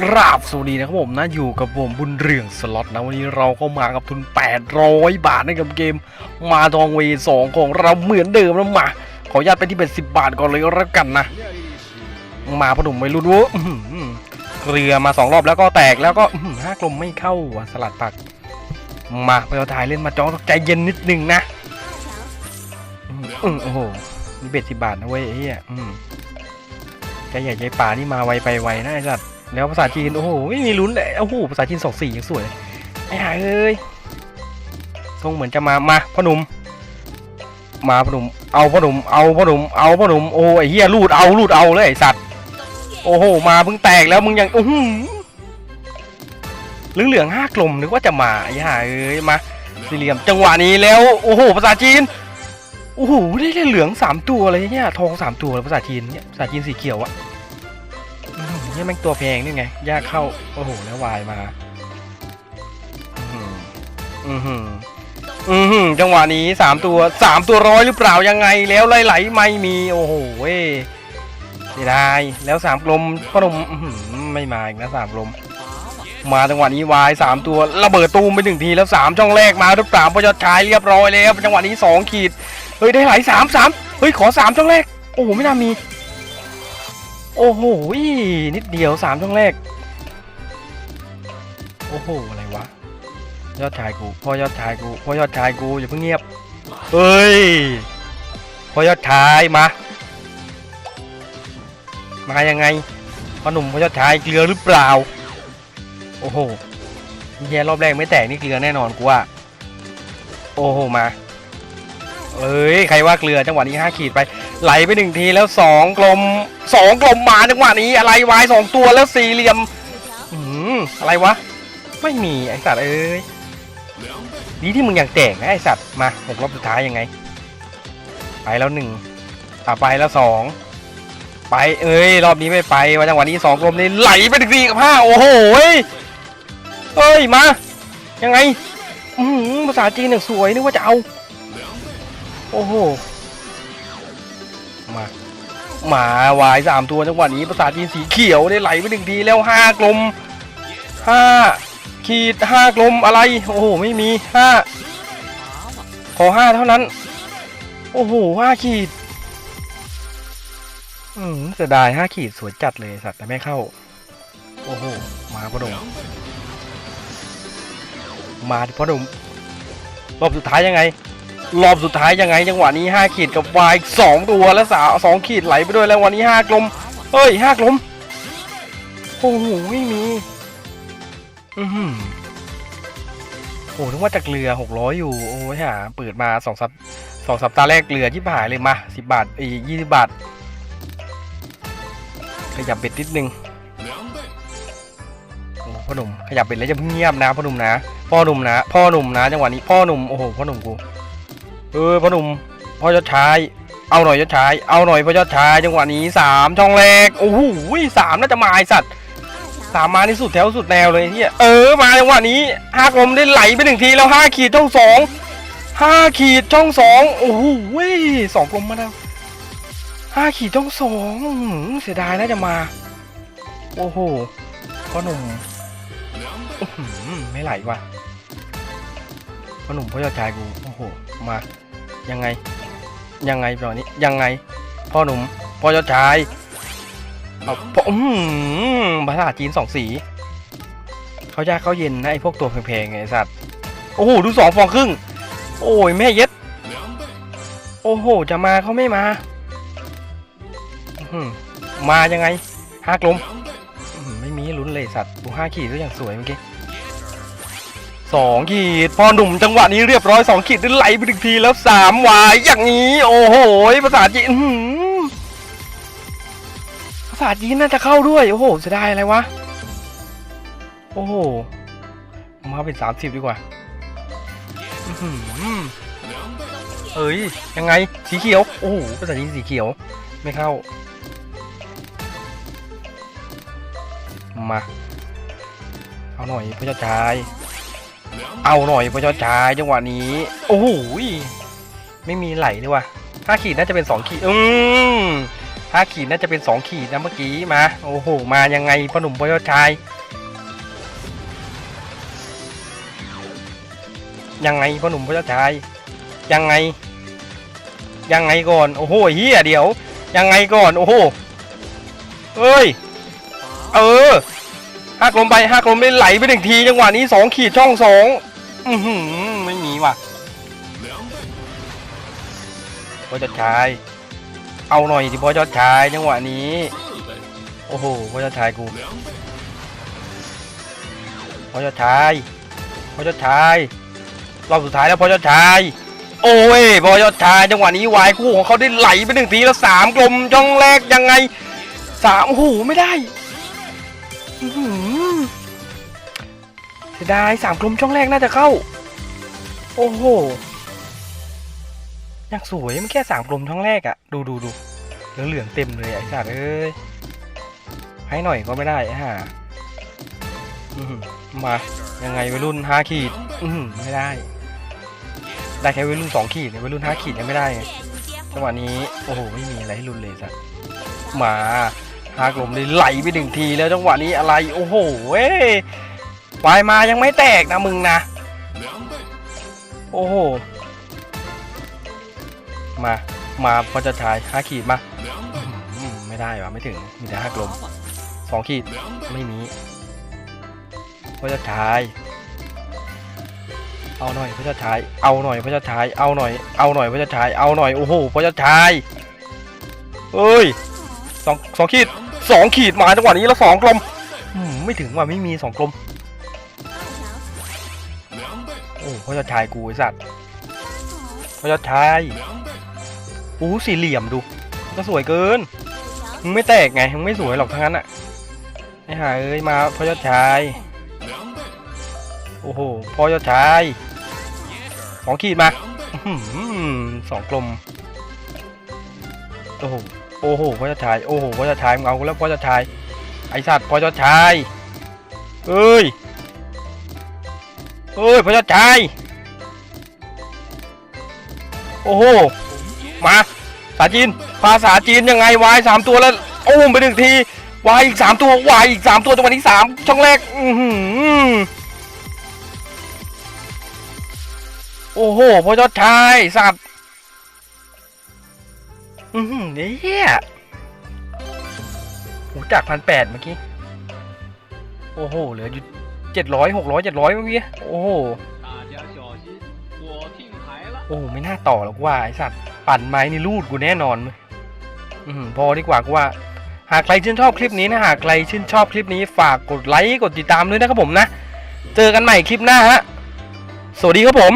กราบสวัสดีนะครับผมนะอยู่กับผมบุญเรืองสล็อตนะวันนี้เราก็มากับทุน 800 บาทในกับเกม มาทองเวสองของเราเหมือนเดิมแล้วมา ขออนุญาตไปที่เป็น 10 บาทก่อนเลยแล้วกันนะ มาพอหนุ่มไม่รู้ว่าเกลือมาสองรอบแล้วก็แตกแล้วก็ห้ากลมไม่เข้าวสลัดผัก มาไปเอาถ่ายเล่นมาจ้องใจเย็นนิดนึงนะโอ้โหนี่เบ็ดสิบาทนะเว้ยอ้เฮีย อืมใจใหญ่ใจป่านี่มาไวไปไวนะไอ้สัตว์แล้วภาษาจีนโอ้โหไม่มีลุ้นเลยโอ้โหภาษาจีนสองสี่ยังสวยไอ้ห่าเอ้ยทรงเหมือนจะมามาพ่อหนุ่มมาพ่อหนุ่มเอาพ่อหนุ่มเอาพ่อหนุ่มเอาพ่อหนุ่มโอ้ไอ้เฮียลูดเอาลูดเอาเลยไอ้สัตว์โอ้โหมาเพิ่งแตกแล้วมึงยังอื้อหือเหลืองเหลืองห้ากลมนึกว่าจะมาไอ้ห่าเอ้ยมาสี่เหลี่ยมจังหวะนี้แล้วโอ้โหภาษาจีน โอ้โหได้เหลืองสามตัวเลยเนี่ยทองสามตัวเลยภาษาจีนเนี่ยภาษาจีนสีเขียวอะอื้อหือเนี่ยแม่งตัวแพงนี่ไงยากเข้า โอ้โห แล้ววายมา อือหืออือหือจังหวะนี้สามตัวสามตัวร้อยหรือเปล่ายังไงแล้วไหลๆไม่มี โอ้โหเว้ยเสียดายแล้วสามกลมพ่อหนุ่มไม่มาอีกนะสามกลม มาจังหวะนี้วายสามตัวระเบิดตูมไปหนึ่งทีแล้วสามช่องแรกมาหรือเปล่าพยอดชายเรียบร้อยแล้วจังหวะนี้สองขีด เฮ้ยได้ไหลสามสามเฮ้ยขอสามช่องแรก โอ้โหไม่น่ามี โอ้โหนิดเดียวสามช่องแรก โอ้โหอะไรวะ ยอดชายกูพ่อยอดชายกูพ่อยอดชายกูอย่าเพิ่งเงียบเฮ้ยพ่อยอดชายมา มายังไงพ่อหนุ่มพ่อยอดชายเกลือหรือเปล่า โอ้โหนี่แค่รอบแรกไม่แตกนี่เกลือแน่นอนกูว่าโอ้โหมา เอ้ยใครว่าเกลือจังหวะนี้ห้าขีดไป ไหลไปหนึ่งทีแล้วสองกลมสองกลมมาจังหวะนี้อะไรวายสองตัวแล้วสี่เหลี่ยมอืมอะไรวะ ไม่มีไอสัตว์เอ้ยดีที่มึงอยากแตกนะไอสัตว์มาหกรอบสุดท้ายยังไง ไปแล้วหนึ่งอะไปแล้วสองไปเอ้ยรอบนี้ไม่ไปว่าจังหวะนี้สองกลมนี่ไหลไปถึงสี่กับห้าโอ้โหเฮ้ยเอ้ยมายังไงอืมภาษาจีนเนี่ยสวยนึกว่าจะเอา โอ้โห มา หมาวายสามตัวจังหวะนี้ภาษาจีนสีเขียวได้ไหลไปหนึ่งทีแล้วห้ากลมห้าขีดห้ากลมอะไร โอ้โห ไม่มีห้าขอห้าเท่านั้น โอ้โหห้าขีด อืมเสียดายห้าขีดสวยจัดเลยสัตว์แต่ไม่เข้า โอ้โห มาพ่อหนุ่มมาพ่อหนุ่มรอบสุดท้ายยังไง รอบสุดท้ายยังไงจังหวะนี้ห้าขีดกับวายสองตัวแล้วสาวสองขีดไหลไปด้วยแล้ววันนี้ห้ากลมเฮ้ยห้ากลมโอ้โหไม่มีอือหือโอ้ถึงว่าจะเกลือหกร้อยอยู่โอ้ยหาเปิดมาสองสัปสองสัปดาห์แรกเกลือที่หายเลยมาสิบบาทอียี่สิบบาทขยับเบ็ดนิดนึงโอ้พ่อหนุ่มขยับเบ็ดแล้วจะเงเงียบนะพ่อหนุ่มนะพ่อหนุ่มนะพ่อหนุ่มนะจังหวะนี้พ่อหนุ่มโอ้โหพ่อหนุ่มกู เออพ่อหนุ่มพ่อยอดชายเอาหน่อยยอดชายเอาหน่อยพ่อยอดชายจังหวะนี้สามช่องแรกโอ้โหสามน่าจะมาไอสัตว์สามมาที่สุดแถวสุดแนวเลยเฮียเออมาจังหวะนี้ห้ากลมได้ไหลไปหนึ่งทีแล้วห้าขีดช่องสองห้าขีดช่องสองโอ้โหสองกลมมาแล้วห้าขีดต้องสองเสียดายน่าจะมา โอ้โหพ่อหนุ่มไม่ไหลว่ะพ่อหนุ่มพ่อยอดชายกูโอ้โหมา ยังไง ยังไงแบบนี้ ยังไง พ่อหนุ่ม พ่อยอดชายเอาพ่ออืมภาษาจีนสองสี เขายากเขาเย็นนะไอพวกตัวแพงๆไงไอ้สัตว์ โอ้โห ดูสองฟองครึ่ง โอ้ย แม่เย็ด โอ้โห จะมาเขาไม่มา มายังไงห้ากลม ไม่มีลุ้นเลยสัตว์ กูห้าขีดก็อย่างสวยเมื่อกี้ สองขีด พอหนุ่มจังหวะนี้เรียบร้อยสองขีดได้ไหลไปถึงทีแล้วสามวาย อย่างนี้ โอ้โหภาษาจีนภาษาจีนน่าจะเข้าด้วย โอ้โหเสียดายอะไรวะ โอ้โห มาเป็นสามสิบดีกว่าเอ้ย ยังไง สีเขียว โอ้โหภาษาจีนสีเขียว ไม่เข้า มา เอาหน่อยพระเจ้าชาย เอาหน่อยพระเจ้าชายจังหวะนี้ โอ้โหยไม่มีไหลเลยว่ะห้าขีดน่าจะเป็นสองขีด อืมห้าขีดน่าจะเป็นสองขีดนะเมื่อกี้มา โอ้โห มายังไงพ่อหนุ่มพ่อยอดชาย ยังไงพ่อหนุ่มพ่อยอดชาย ยังไง ยังไงก่อน โอ้โหเฮียเดี๋ยว ยังไงก่อน โอ้โหเอ้ย เออ หักลมไปหักลมได้ไหลไปหนึ่งทีจังหวะนี้สองขีดช่องสองอือหือไม่มีว่ะพอยอดชาย เอาหน่อยดิพอยอดชายจังหวะนี้ โอ้โหพอยอดชายกูพอยอดชายพอยอดชายรอบสุดท้ายแล้วพอยอดชายโอ้ยพอยอดชายจังหวะนี้วายคู่ของเขาได้ไหลไปหนึ่งทีแล้วสามกลมช่องแรกยังไงสามโอ้โหไม่ได้ เสียดายสามกลมช่องแรกน่าจะเข้า โอ้โหยังสวยมันแค่สามกลมช่องแรกอะดูดูดูเหลืองเหลืองเต็มเลยไอ้สัตว์เอ้ยให้หน่อยก็ไม่ได้ไอ้ห่ามายังไงวัยรุ่นห้าขีดอืไม่ได้ ได้แค่วัยรุ่นสองขีดเนี่ยวัยรุ่นห้าขีดยังไม่ได้จังหวะนี้โอ้โหไม่มีอะไรให้รุนเลยสัตว์มา หากลมเลยไหลไปหนึ่งทีแล้วจังหวะนี้อะไรโอ้โหเว้ยวายมายังไม่แตกนะมึงนะ โอ้โห มา มาพอจะถ่ายห้าขีดมาไม่ได้วะไม่ถึงมีแต่ห้ากลมสองขีดไม่มีพระเจ้าชาย เอาหน่อยพระเจ้าชาย เอาหน่อยพระเจ้าชาย เอาหน่อย เอาหน่อยพระเจ้าชาย เอาหน่อย โอ้โหพระเจ้าชายเอ้ยสองสองขีด สองขีดมาจังหวะนี้แล้วสองกลมมไม่ถึงว่ะไม่มีสองกลมโอ้พระเจ้าชายกูไอสัตว์พระเจ้าชายอู้สี่เหลี่ยมดูก็สวยเกินมึงไม่แตกไงมึงไม่สวยหรอกทั้งนั้นอะไอ้หาเอ้ยมาพ่อยอดชายโอ้โหพ่อยอดชายสองขีดมาสองกลมโอ้โห อ้โหพ่อยอดชายโอ้โหพ่อยอดชายมึงเอาแล้วพ่อยอดชายไอสัตว์พ่อยอดชายเอ้ยเอ้ยพ่อยอดชายโอ้โหมาภาษาจีนภาษาจีนยังไงวายสามตัวแล้วโอ้มไปหนึ่งทีวายอีกสามตัววายอีกสามตัวจังหวะที่สามช่องแรกอือหือโอ้โหพ่อยอดชายสัตว์ อืมเนี่ยหูจากพันแปดเมื่อกี้ โอ้โห เหลืออยู่เจ็ดร้อยหกร้อยเจ็ดร้อยเมื่อกี้ โอ้โห โอ้ไม่น่าต่อหรอกว่าไอสัตว์ปั่นไม้นี่รูดกูแน่นอนเลยอืมพอดีกว่ากูว่า หากใครชื่นชอบคลิปนี้นะหากใครชื่นชอบคลิปนี้ฝากกดไลค์กดติดตามด้วยนะครับผมนะ เจอกันใหม่คลิปหน้าฮะ สวัสดีครับผม